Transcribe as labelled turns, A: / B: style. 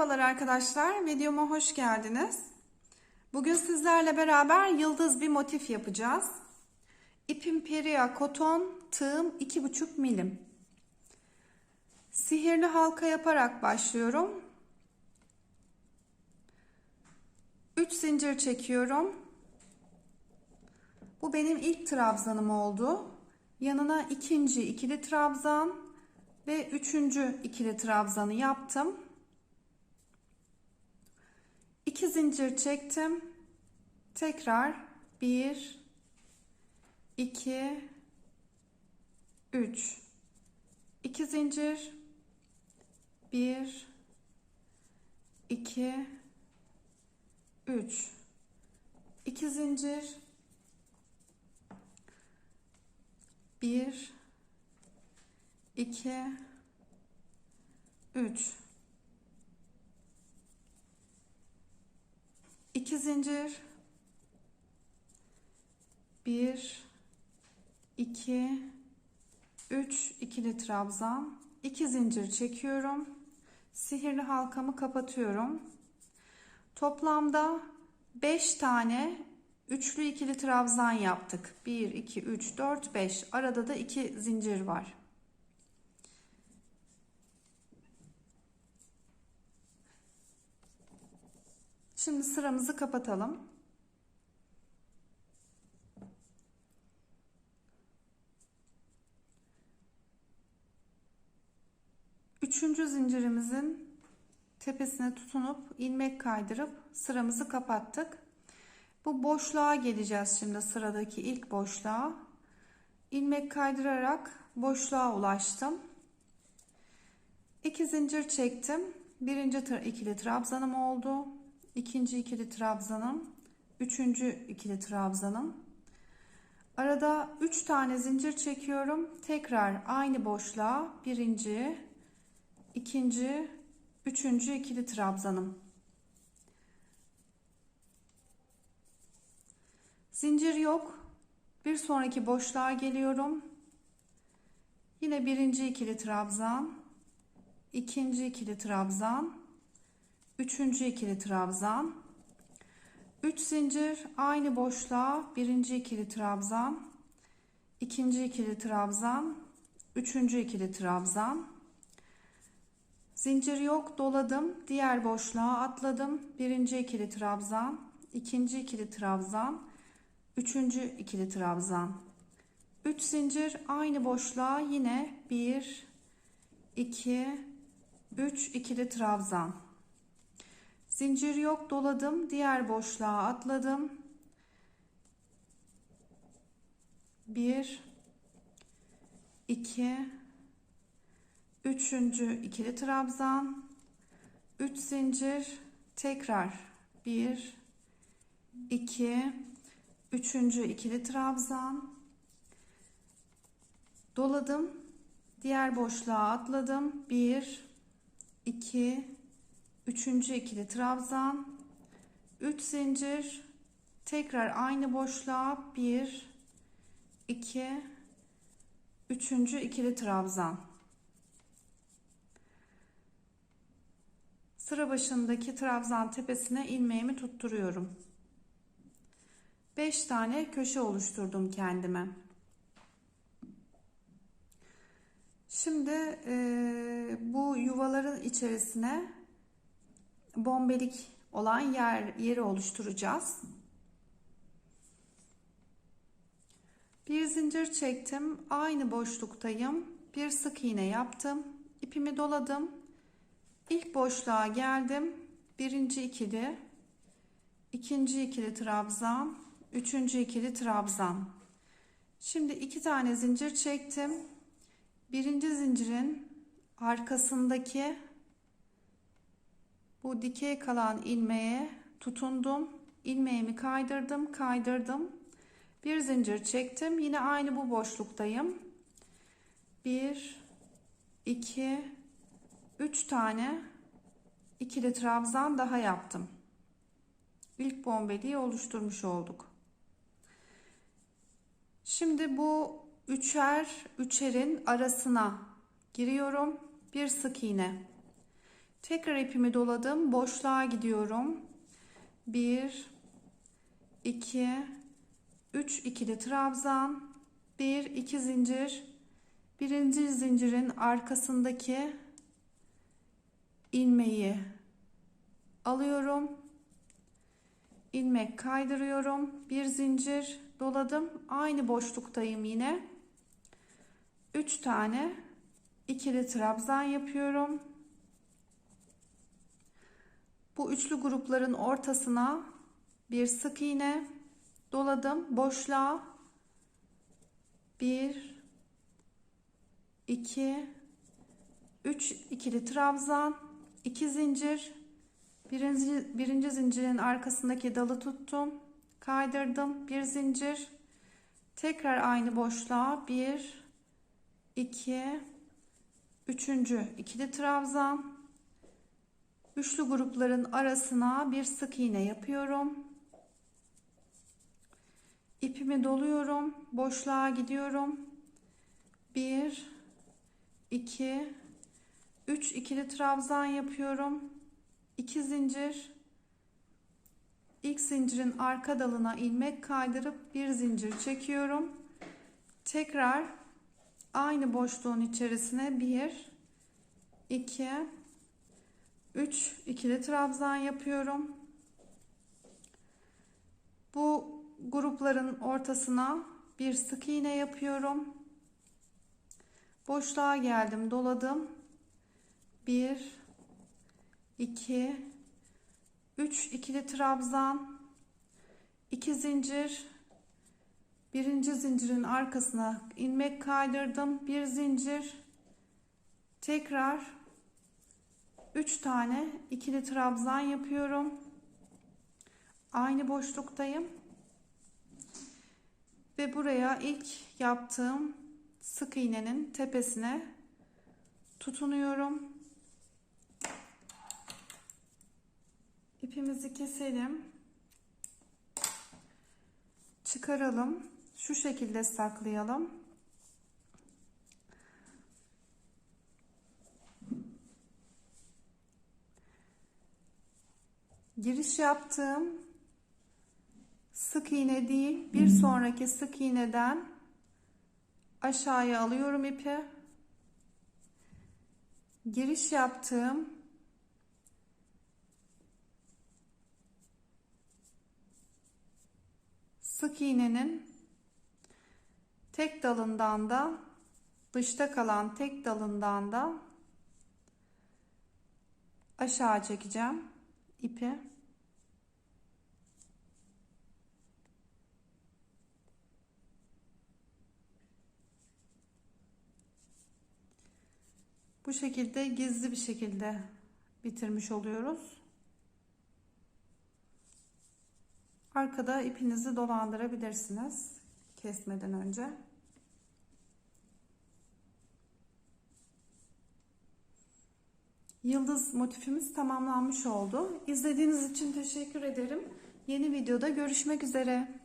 A: Merhabalar arkadaşlar, videoma hoş geldiniz. Bugün sizlerle beraber yıldız bir motif yapacağız. İpim Peria koton, tığım 2,5 milim. Sihirli halka yaparak başlıyorum. 3 zincir çekiyorum. Bu benim ilk trabzanım oldu. Yanına ikinci ikili trabzan ve üçüncü ikili trabzanı yaptım. 2 zincir çektim. Tekrar 1 2 3 2 zincir. 1 2 3 2 zincir. 1 2 3 2 zincir. 1 2 3 ikili trabzan. 2 zincir çekiyorum. Sihirli halkamı kapatıyorum. Toplamda 5 tane üçlü ikili trabzan yaptık. 1 2 3 4 5 arada da 2 zincir var Şimdi sıramızı kapatalım. Üçüncü zincirimizin tepesine tutunup ilmek kaydırıp sıramızı kapattık. Bu boşluğa geleceğiz şimdi sıradaki ilk boşluğa. ilmek kaydırarak boşluğa ulaştım. İki zincir çektim. Birinci ikili trabzanım oldu ikinci ikili trabzanım, üçüncü ikili trabzanım. Arada üç tane zincir çekiyorum. Tekrar aynı boşluğa birinci, ikinci, üçüncü ikili trabzanım. Zincir yok. Bir sonraki boşluğa geliyorum. Yine birinci ikili trabzan, ikinci ikili trabzan, üçüncü ikili trabzan. 3 zincir aynı boşluğa birinci ikili trabzan. İkinci ikili trabzan. Üçüncü ikili trabzan. Zincir yok doladım. Diğer boşluğa atladım. Birinci ikili trabzan ikinci ikili trabzan üçüncü ikili trabzan. 3 zincir aynı boşluğa yine 1 2 3 ikili trabzan Zincir yok doladım. Diğer boşluğa atladım. 1 2 3. ikili trabzan 3 zincir tekrar 1 2 3. ikili trabzan doladım. Diğer boşluğa atladım. 1 2 üçüncü ikili trabzan. 3 zincir. Tekrar aynı boşluğa. 1 2 üçüncü ikili trabzan. Sıra başındaki trabzan tepesine ilmeğimi tutturuyorum. 5 tane köşe oluşturdum kendime. Şimdi e, bu yuvaların içerisine bombelik olan yer yeri oluşturacağız. Bir zincir çektim. Aynı boşluktayım. Bir sık iğne yaptım. İpimi doladım. İlk boşluğa geldim. Birinci ikili, ikinci ikili trabzan, üçüncü ikili trabzan. Şimdi iki tane zincir çektim. Birinci zincirin arkasındaki bu dikey kalan ilmeğe tutundum. ilmeğimi kaydırdım, kaydırdım. Bir zincir çektim. Yine aynı bu boşluktayım. 1 2 3 tane ikili trabzan daha yaptım. İlk bombeliği oluşturmuş olduk. Şimdi bu üçer üçerin arasına giriyorum. Bir sık iğne Tekrar ipimi doladım. Boşluğa gidiyorum. 1 2 3 ikili trabzan. 1 2 zincir. Birinci zincirin arkasındaki ilmeği alıyorum. İlmek kaydırıyorum. Bir zincir doladım. Aynı boşluktayım yine. 3 tane ikili trabzan yapıyorum bu üçlü grupların ortasına bir sık iğne doladım. Boşluğa 1 2 3 ikili trabzan 2 zincir. Birinci, birinci zincirin arkasındaki dalı tuttum kaydırdım. Bir zincir. Tekrar aynı boşluğa 1 2 üçüncü ikili trabzan üçlü grupların arasına bir sık iğne yapıyorum. İpimi doluyorum boşluğa gidiyorum. 1 2 3 ikili trabzan yapıyorum. 2 zincir. İlk zincirin arka dalına ilmek kaydırıp bir zincir çekiyorum. Tekrar aynı boşluğun içerisine 1 2 3 ikili trabzan yapıyorum. Bu grupların ortasına bir sık iğne yapıyorum. Boşluğa geldim doladım. 1 2 3 ikili trabzan. 2 zincir. Birinci zincirin arkasına ilmek kaydırdım. Bir zincir. Tekrar 3 tane ikili trabzan yapıyorum aynı boşluktayım ve buraya ilk yaptığım sık iğnenin tepesine tutunuyorum. İpimizi keselim. Çıkaralım. Şu şekilde saklayalım. Giriş yaptığım sık iğne değil bir sonraki sık iğneden aşağıya alıyorum ipi. Giriş yaptığım sık iğnenin tek dalından da dışta kalan tek dalından da aşağı çekeceğim ipi Bu şekilde gizli bir şekilde bitirmiş oluyoruz. Arkada ipinizi dolandırabilirsiniz kesmeden önce. Yıldız motifimiz tamamlanmış oldu. İzlediğiniz için teşekkür ederim. Yeni videoda görüşmek üzere.